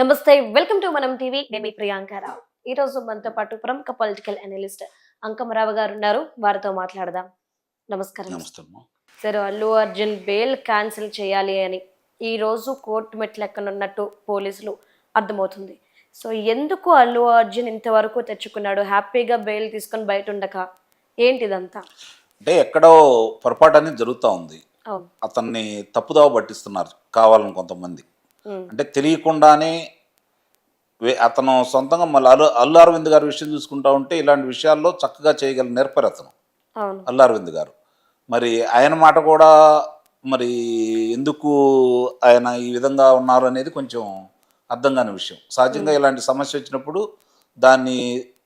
నమస్తే welcome to మనం TV. నేను మీ ప్రియాంక రావు. ఈ రోజు మనతో పాటు ప్రముఖ పొలిటికల్ అనలిస్ట్ అంకమరావు గారు ఉన్నారు. వారితో మాట్లాడదాం. నమస్కారం sir. Allu Arjun bail cancel చేయాలి అని ఈ రోజు కోర్టు మెట్లు ఎక్కనున్నట్టు పోలీసులు అర్థమవుతుంది. సో ఎందుకు అల్లు అర్జున్ ఇంతవరకు తెచ్చుకున్నాడు? హ్యాపీగా బెయిల్ తీసుకొని బయట ఉండక ఏంటిదంతా? అంటే ఎక్కడో పొరపాటు అనేది జరుగుతూ ఉంది. అతన్ని తప్పుదావ పట్టిస్తున్నారు కావాలని కొంతమంది. అంటే తెలియకుండానే అతను సొంతంగా మళ్ళీ అల్లు అల్లు అరవింద్ గారి విషయం చూసుకుంటా ఉంటే ఇలాంటి విషయాల్లో చక్కగా చేయగల నేర్పరి అతను. అల్లు అరవింద్ గారు. మరి ఆయన మాట కూడా మరి ఎందుకు ఆయన ఈ విధంగా ఉన్నారు అనేది కొంచెం అర్థం కాని విషయం. సహజంగా ఇలాంటి సమస్య వచ్చినప్పుడు దాన్ని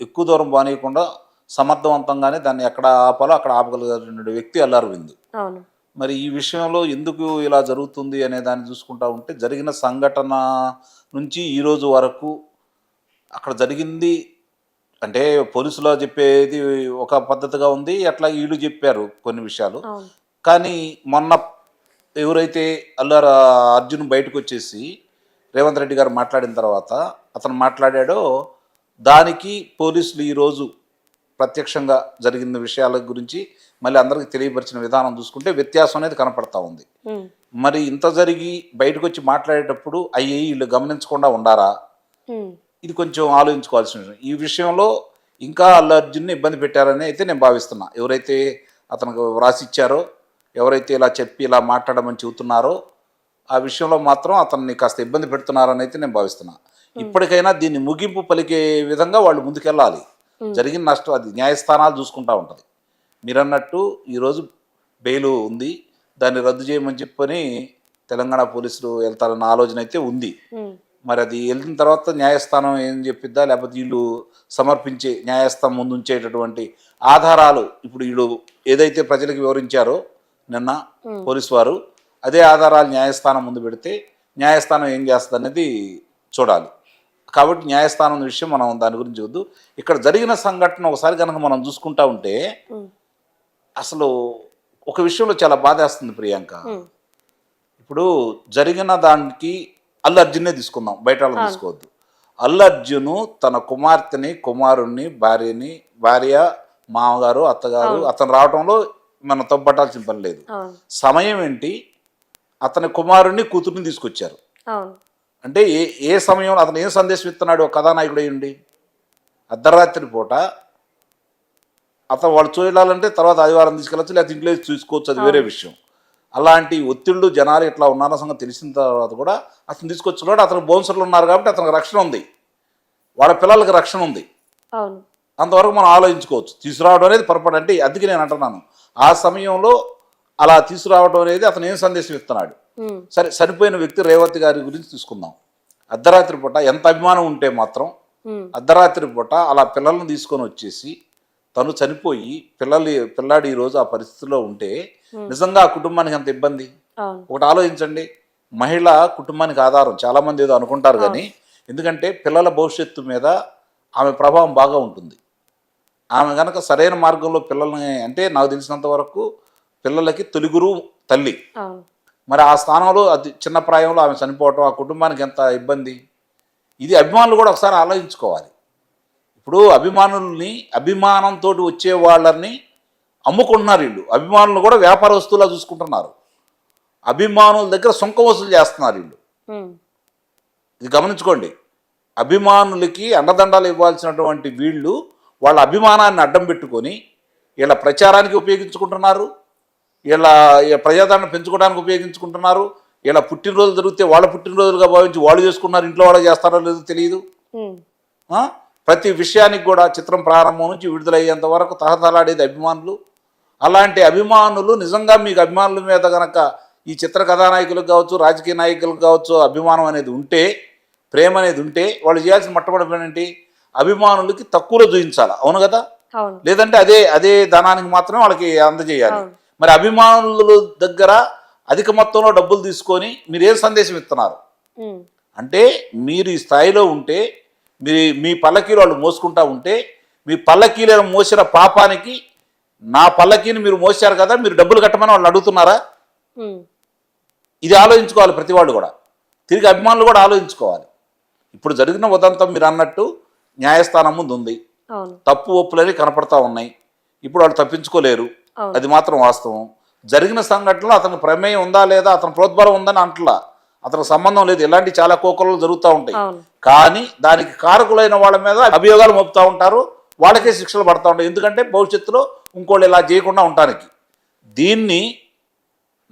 ఎక్కువ దూరం బానేయకుండా సమర్థవంతంగానే దాన్ని ఎక్కడ ఆపాలో అక్కడ ఆపగలిగిన వ్యక్తి అల్లు అరవింద్. మరి ఈ విషయంలో ఎందుకు ఇలా జరుగుతుంది అనే దాన్ని చూసుకుంటా ఉంటే జరిగిన సంఘటన నుంచి ఈ రోజు వరకు అక్కడ జరిగింది. అంటే పోలీసులో చెప్పేది ఒక పద్ధతిగా ఉంది అట్లా వీళ్ళు చెప్పారు కొన్ని విషయాలు. కానీ మొన్న ఎవరైతే అల్లార అర్జున్ బయటకు వచ్చేసి రేవంత్ రెడ్డి గారు మాట్లాడిన తర్వాత అతను మాట్లాడాడో దానికి పోలీసులు ఈరోజు ప్రత్యక్షంగా జరిగిన విషయాల గురించి మళ్ళీ అందరికీ తెలియపరిచిన విధానం చూసుకుంటే వ్యత్యాసం అనేది కనపడతా ఉంది. మరి ఇంత జరిగి బయటకు వచ్చి మాట్లాడేటప్పుడు అయ్యి వీళ్ళు గమనించకుండా ఉండారా? ఇది కొంచెం ఆలోచించుకోవాల్సిన విషయం. ఈ విషయంలో ఇంకా అల్లు అర్జున్ని ఇబ్బంది పెట్టారని అయితే నేను భావిస్తున్నా. ఎవరైతే అతనికి వ్రాసి ఇచ్చారో ఎవరైతే ఇలా చెప్పి ఇలా మాట్లాడమని చెబుతున్నారో ఆ విషయంలో మాత్రం అతన్ని కాస్త ఇబ్బంది పెడుతున్నారని అయితే నేను భావిస్తున్నా. ఇప్పటికైనా దీన్ని ముగింపు పలికే విధంగా వాళ్ళు ముందుకెళ్ళాలి. జరిగిన నష్టం అది న్యాయస్థానాలు చూసుకుంటా ఉంటుంది. మీరన్నట్టు ఈరోజు బెయిల్ ఉంది దాన్ని రద్దు చేయమని చెప్పని తెలంగాణ పోలీసులు వెళ్తారన్న ఆలోచన అయితే ఉంది. మరి అది వెళ్ళిన తర్వాత న్యాయస్థానం ఏం చెప్పిద్దా? లేకపోతే వీళ్ళు సమర్పించే న్యాయస్థానం ముందు ఉంచేటటువంటి ఆధారాలు ఇప్పుడు వీళ్ళు ఏదైతే ప్రజలకు వివరించారో నిన్న పోలీసు వారు అదే ఆధారాలు న్యాయస్థానం ముందు పెడితే న్యాయస్థానం ఏం చేస్తుంది అనేది చూడాలి. కాబట్టి న్యాయస్థానం విషయం మనం దాని గురించి వద్దు ఇక్కడ జరిగిన సంఘటన ఒకసారి కనుక మనం చూసుకుంటా ఉంటే అసలు ఒక విషయంలో చాలా బాధేస్తుంది ప్రియాంక. ఇప్పుడు జరిగిన దానికి అల్లు అర్జునే తీసుకుందాం బయట వాళ్ళని తీసుకోవద్దు. అల్లు అర్జును తన కుమార్తెని కుమారుణ్ణి భార్యని భార్య మామగారు అత్తగారు అతను రావడంలో మనం తప్పట్టాల్సిన పని లేదు. సమయం ఏంటి? అతని కుమారుణ్ణి కూతుర్ని తీసుకొచ్చారు. అంటే ఏ ఏ సమయంలో అతను ఏం సందేశం ఇస్తున్నాడు ఒక కథానాయకుడు అయ్యండి అర్ధరాత్రి పూట అతను వాళ్ళు చూడాలంటే తర్వాత ఆదివారం తీసుకెళ్ళచ్చు లేకపోతే ఇంట్లో చూసుకోవచ్చు అది వేరే విషయం. అలాంటి ఒత్తిళ్ళు జనాలు ఇట్లా ఉన్నారన్న సంగతి తెలిసిన తర్వాత కూడా అతను తీసుకొచ్చున్నాడు అతను బౌన్సర్లు ఉన్నారు కాబట్టి అతనికి రక్షణ ఉంది. వాళ్ళ పిల్లలకి రక్షణ ఉంది. అంతవరకు మనం ఆలోచించుకోవచ్చు. తీసుకురావడం అనేది పొరపాటు. అంటే అందుకే నేను అంటున్నాను. ఆ సమయంలో అలా తీసుకురావడం అనేది అతను ఏం సందేశం ఇస్తున్నాడు సరే చనిపోయిన వ్యక్తి రేవతి గారి గురించి తీసుకుందాం. అర్ధరాత్రి పూట ఎంత అభిమానం ఉంటే మాత్రం అర్ధరాత్రి పూట అలా పిల్లల్ని తీసుకొని వచ్చేసి తను చనిపోయి పిల్లలు పిల్లాడు ఈరోజు ఆ పరిస్థితిలో ఉంటే నిజంగా ఆ కుటుంబానికి ఎంత ఇబ్బంది? ఒకటి ఆలోచించండి. మహిళ కుటుంబానికి ఆధారం. చాలామంది ఏదో అనుకుంటారు కానీ ఎందుకంటే పిల్లల భవిష్యత్తు మీద ఆమె ప్రభావం బాగా ఉంటుంది. ఆమె కనుక సరైన మార్గంలో పిల్లల్ని అంటే నాకు తెలిసినంత వరకు పిల్లలకి తొలిగురు తల్లి. అవును. మరి ఆ స్థానంలో అది చిన్న ప్రాయంలో ఆమె చనిపోవటం ఆ కుటుంబానికి ఎంత ఇబ్బంది? ఇది అభిమానులు కూడా ఒకసారి ఆలోచించుకోవాలి. ఇప్పుడు అభిమానుల్ని అభిమానంతో వచ్చే వాళ్ళని అమ్ముకుంటున్నారు వీళ్ళు. అభిమానులు కూడా వ్యాపార వస్తువులా చూసుకుంటున్నారు. అభిమానుల దగ్గర సుంక వసూలు చేస్తున్నారు వీళ్ళు. ఇది గమనించుకోండి. అభిమానులకి అండదండాలు ఇవ్వాల్సినటువంటి వీళ్ళు వాళ్ళ అభిమానాన్ని అడ్డం పెట్టుకొని వీళ్ళ ప్రచారానికి ఉపయోగించుకుంటున్నారు. వీళ్ళ ఈ ప్రజాదరణ పెంచుకోవడానికి ఉపయోగించుకుంటున్నారు. వీళ్ళ పుట్టినరోజు జరిగితే వాళ్ళ పుట్టినరోజులుగా భావించి వాళ్ళు చేసుకున్నారు ఇంట్లో వాళ్ళు చేస్తారో లేదో తెలియదు? ప్రతి విషయానికి కూడా చిత్రం ప్రారంభం నుంచి విడుదలయ్యేంత వరకు తహతలాడేది అభిమానులు. అలాంటి అభిమానులు నిజంగా మీకు అభిమానుల మీద గనక ఈ చిత్ర కథానాయకులకు కావచ్చు రాజకీయ నాయకులకు కావచ్చు అభిమానం అనేది ఉంటే ప్రేమ అనేది ఉంటే వాళ్ళు చేయాల్సిన మొట్టమొదటి పని ఏంటి? అభిమానులకి తక్కువలో చూపించాలి? అవును కదా? లేదంటే అదే అదే ధనానికి మాత్రమే వాళ్ళకి అందజేయాలి. మరి అభిమానుల దగ్గర అధిక మొత్తంలో డబ్బులు తీసుకొని మీరు ఏం సందేశం ఇస్తున్నారు? అంటే మీరు ఈ స్థాయిలో ఉంటే మీ మీ పల్లకీలు వాళ్ళు మోసుకుంటా ఉంటే మీ పల్లకీలను మోసిన పాపానికి నా పల్లకీని మీరు మోసారు కదా మీరు డబ్బులు కట్టమని వాళ్ళు అడుగుతున్నారా? ఇది ఆలోచించుకోవాలి ప్రతి వాళ్ళు కూడా. తిరిగి అభిమానులు కూడా ఆలోచించుకోవాలి. ఇప్పుడు జరిగిన ఉదంతం మీరు అన్నట్టు న్యాయస్థానం ముందు ఉంది. తప్పు ఒప్పులని కనపడతా ఉన్నాయి. ఇప్పుడు వాళ్ళు తప్పించుకోలేరు. అది మాత్రం వాస్తవం. జరిగిన సంఘటనలో అతనికి ప్రమేయం ఉందా లేదా అతని ప్రోద్బలం ఉందని అంటలా. అతనికి సంబంధం లేదు. ఇలాంటి చాలా కోకలు జరుగుతూ ఉంటాయి. కానీ దానికి కారకులైన వాళ్ళ మీద అభియోగాలు మోపుతూ ఉంటారు. వాళ్ళకే శిక్షలు పడతా ఉంటాయి. ఎందుకంటే భవిష్యత్తులో ఇంకోళ్ళు ఇలా చేయకుండా ఉండటానికి. దీన్ని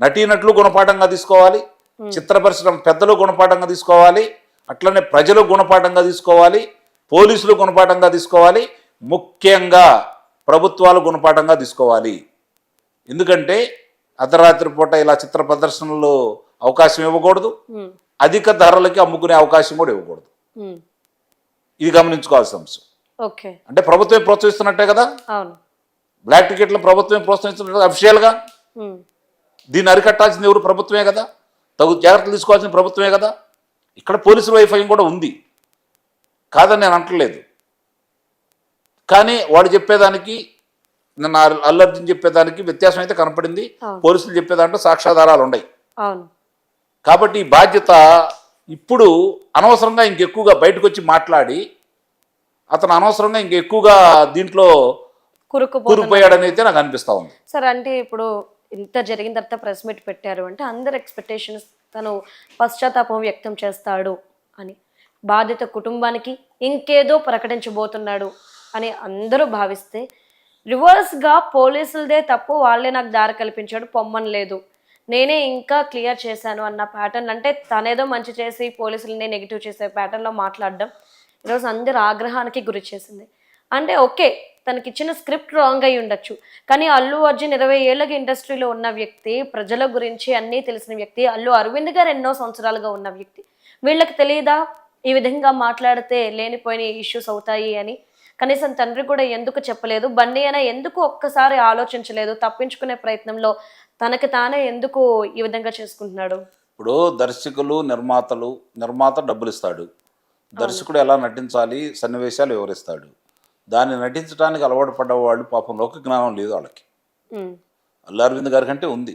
నటీనటులు గుణపాఠంగా తీసుకోవాలి. చిత్ర పరిశ్రమ పెద్దలు గుణపాఠంగా తీసుకోవాలి. అట్లనే ప్రజలు గుణపాఠంగా తీసుకోవాలి. పోలీసులు గుణపాఠంగా తీసుకోవాలి. ముఖ్యంగా ప్రభుత్వాలు గుణపాఠంగా తీసుకోవాలి. ఎందుకంటే అర్ధరాత్రి పూట ఇలా చిత్ర ప్రదర్శనలో అవకాశం ఇవ్వకూడదు. అధిక ధరలకి అమ్ముకునే అవకాశం కూడా ఇవ్వకూడదు. ఇది గమనించుకోవాల్సిన అంశం. ఓకే. అంటే ప్రభుత్వమే ప్రోత్సహిస్తున్నట్టే కదా? బ్లాక్ టికెట్లు ప్రభుత్వమే ప్రోత్సహిస్తున్నట్టు అఫిషియల్గా? దీన్ని అరికట్టాల్సింది ఎవరు? ప్రభుత్వమే కదా? తగు జాగ్రత్తలు తీసుకోవాల్సిన ప్రభుత్వమే కదా? ఇక్కడ పోలీసుల వైఫల్యం కూడా ఉంది. కాదని నేను అంటలేదు. కానీ వాడు చెప్పేదానికి నిన్న అల్లర్జున్ చెప్పేదానికి వ్యత్యాసం అయితే కనపడింది. పోలీసులు చెప్పేదాంట్లో సాక్ష్యాధారాలు ఉన్నాయి. అవును. కాబట్టి ఈ బాధ్యత ఇప్పుడు అనవసరంగా ఇంకెక్కువగా బయటకు వచ్చి మాట్లాడి అతను అనవసరంగా ఇంకెక్కువగా దీంట్లో కూరుకుపోయాడని అయితే నాకు అనిపిస్తా ఉంది. సార్ అంటే ఇప్పుడు ఇంత జరిగిన తర్వాత ప్రెస్ మీట్ పెట్టారు అంటే అందరు ఎక్స్పెక్టేషన్స్ తను పశ్చాత్తాపం వ్యక్తం చేస్తాడు అని. బాధిత కుటుంబానికి ఇంకేదో ప్రకటించబోతున్నాడు అని అందరూ భావిస్తే రివర్స్గా పోలీసులదే తప్పు వాళ్ళే నాకు దారి కల్పించాడు పొమ్మని లేదు. నేనే ఇంకా క్లియర్ చేశాను అన్న ప్యాటర్న్ అంటే తనేదో మంచి చేసి పోలీసులనే నెగిటివ్ చేసే ప్యాటర్న్లో మాట్లాడడం ఈరోజు అందరు ఆగ్రహానికి గురి చేసింది. అంటే ఓకే తనకి ఇచ్చిన స్క్రిప్ట్ రాంగ్ అయి ఉండొచ్చు కానీ అల్లు అర్జున్ ఇరవై ఏళ్ళకి ఇండస్ట్రీలో ఉన్న వ్యక్తి ప్రజల గురించి అన్నీ తెలిసిన వ్యక్తి అల్లు అరవింద్ గారు ఎన్నో సంవత్సరాలుగా ఉన్న వ్యక్తి. వీళ్ళకి తెలియదా ఈ విధంగా మాట్లాడితే లేనిపోయిన ఇష్యూస్ అవుతాయి అని కనీసం తండ్రి కూడా ఎందుకు చెప్పలేదు? బండి అయినా ఎందుకు ఒక్కసారి ఆలోచించలేదు? తప్పించుకునే ప్రయత్నంలో తనకి తానే ఎందుకు ఈ విధంగా చేసుకుంటున్నాడు? ఇప్పుడు దర్శకులు నిర్మాతలు నిర్మాత డబ్బులు ఇస్తాడు దర్శకుడు ఎలా నటించాలి? సన్నివేశాలు వివరిస్తాడు. దాన్ని నటించడానికి అలవాటు పడ్డ వాళ్ళు పాపం లోక జ్ఞానం లేదు వాళ్ళకి. ఉమ్, అల్లు అరవింద్ గారి కంటే ఉంది.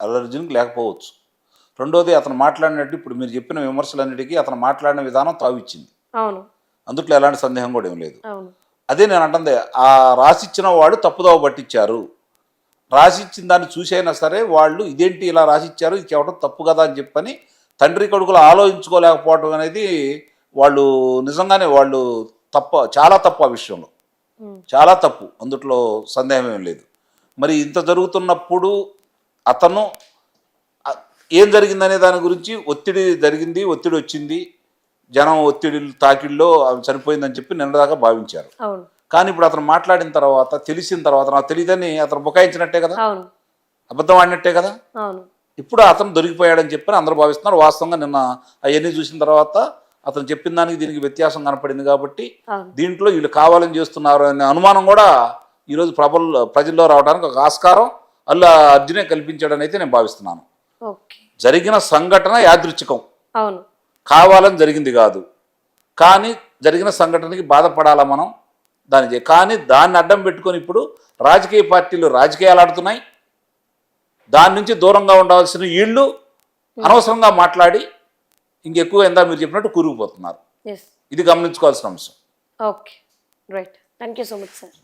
అల్లు అర్జున్కి లేకపోవచ్చు. రెండోది అతను మాట్లాడినట్టు ఇప్పుడు మీరు చెప్పిన విమర్శలన్నిటికీ అతను మాట్లాడిన విధానం తావిచ్చింది. అవును. అందుట్లో ఎలాంటి సందేహం కూడా ఏం లేదు. అదే నేను అంటుంది ఆ రాసిచ్చిన వాడు తప్పుదోవ పట్టించారు రాసిచ్చిన దాన్ని చూసైనా సరే వాళ్ళు ఇదేంటి ఇలా రాసిచ్చారు ఇది చెప్పడం తప్పు కదా అని చెప్పని తండ్రి కొడుకులు ఆలోచించుకోలేకపోవడం అనేది వాళ్ళు నిజంగానే వాళ్ళు తప్ప చాలా తప్పు ఆ విషయంలో. చాలా తప్పు అందుట్లో సందేహం ఏం లేదు. మరి ఇంత జరుగుతున్నప్పుడు అతను ఏం జరిగిందనే దాని గురించి ఒత్తిడి జరిగింది ఒత్తిడి వచ్చింది జనం ఒత్తిడి తాకిడిలో ఆమె చనిపోయిందని చెప్పి నిన్నదాకా భావించారు. కానీ ఇప్పుడు అతను మాట్లాడిన తర్వాత తెలిసిన తర్వాత నాకు తెలియదని అతను బుకాయించినట్టే కదా? అబద్ధం ఆడినట్టే కదా? ఇప్పుడు అతను దొరికిపోయాడని చెప్పని అందరూ భావిస్తున్నారు. వాస్తవంగా నిన్న అవన్నీ చూసిన తర్వాత అతను చెప్పిన దానికి దీనికి వ్యత్యాసం కనపడింది కాబట్టి దీంట్లో వీళ్ళు కావాలని చేస్తున్నారు అనే అనుమానం కూడా ఈరోజు ప్రబల ప్రజల్లో రావడానికి ఒక ఆస్కారం అల్లు అర్జునే కల్పించాడని అయితే నేను భావిస్తున్నాను. జరిగిన సంఘటన యాదృచ్ఛికం. అవును. కావాలని జరిగింది కాదు. కానీ జరిగిన సంఘటనకి బాధపడాలా మనం? దాని కానీ దాన్ని అడ్డం పెట్టుకొని ఇప్పుడు రాజకీయ పార్టీలు రాజకీయాలు ఆడుతున్నాయి. దాని నుంచి దూరంగా ఉండవలసిన వీళ్ళు అనవసరంగా మాట్లాడి ఇంకెక్కువ ఎందా మీరు చెప్పినట్టు కూరుకుపోతున్నారు. ఇది గమనించుకోవాల్సిన అంశం. Okay right thank you so much sir